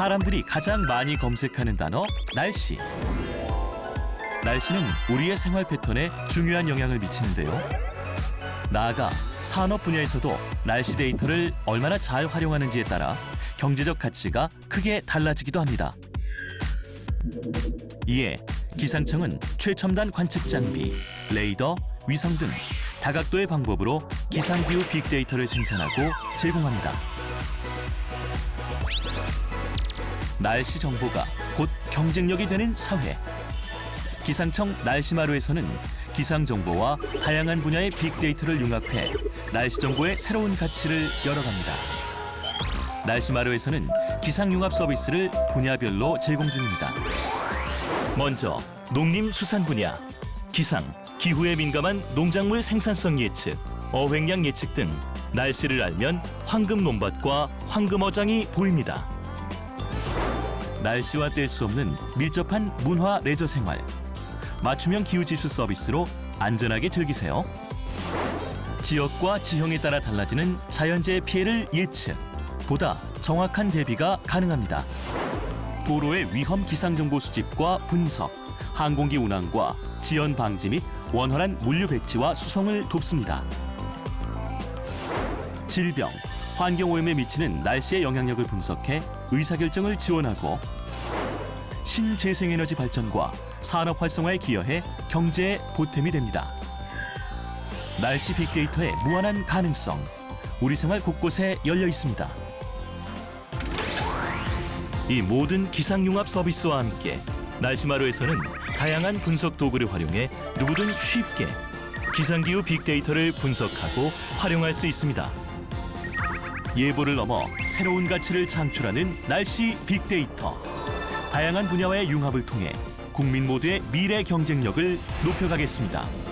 사람들이 가장 많이 검색하는 단어 날씨. 날씨는 우리의 생활 패턴에 중요한 영향을 미치는데요. 나아가 산업 분야에서도 날씨 데이터를 얼마나 잘 활용하는지에 따라 경제적 가치가 크게 달라지기도 합니다. 이에 기상청은 최첨단 관측 장비, 레이더, 위성 등 다각도의 방법으로 기상기후 빅데이터를 생산하고 제공합니다. 날씨 정보가 곧 경쟁력이 되는 사회. 기상청 날씨마루에서는 기상 정보와 다양한 분야의 빅데이터를 융합해 날씨 정보의 새로운 가치를 열어갑니다. 날씨마루에서는 기상 융합 서비스를 분야별로 제공 중입니다. 먼저 농림수산 분야, 기상, 기후에 민감한 농작물 생산성 예측, 어획량 예측 등 날씨를 알면 황금 논밭과 황금 어장이 보입니다. 날씨와 뗄 수 없는 밀접한 문화 레저 생활. 맞춤형 기후 지수 서비스로 안전하게 즐기세요. 지역과 지형에 따라 달라지는 자연재해 피해를 예측. 보다 정확한 대비가 가능합니다. 도로의 위험 기상 정보 수집과 분석, 항공기 운항과 지연 방지 및 원활한 물류 배치와 수송을 돕습니다. 질병, 환경 오염에 미치는 날씨의 영향력을 분석해 의사결정을 지원하고 신재생에너지 발전과 산업 활성화에 기여해 경제에 보탬이 됩니다. 날씨 빅데이터의 무한한 가능성, 우리 생활 곳곳에 열려 있습니다. 이 모든 기상융합 서비스와 함께 날씨마루에서는 다양한 분석 도구를 활용해 누구든 쉽게 기상기후 빅데이터를 분석하고 활용할 수 있습니다. 예보를 넘어 새로운 가치를 창출하는 날씨 빅데이터. 다양한 분야와의 융합을 통해 국민 모두의 미래 경쟁력을 높여가겠습니다.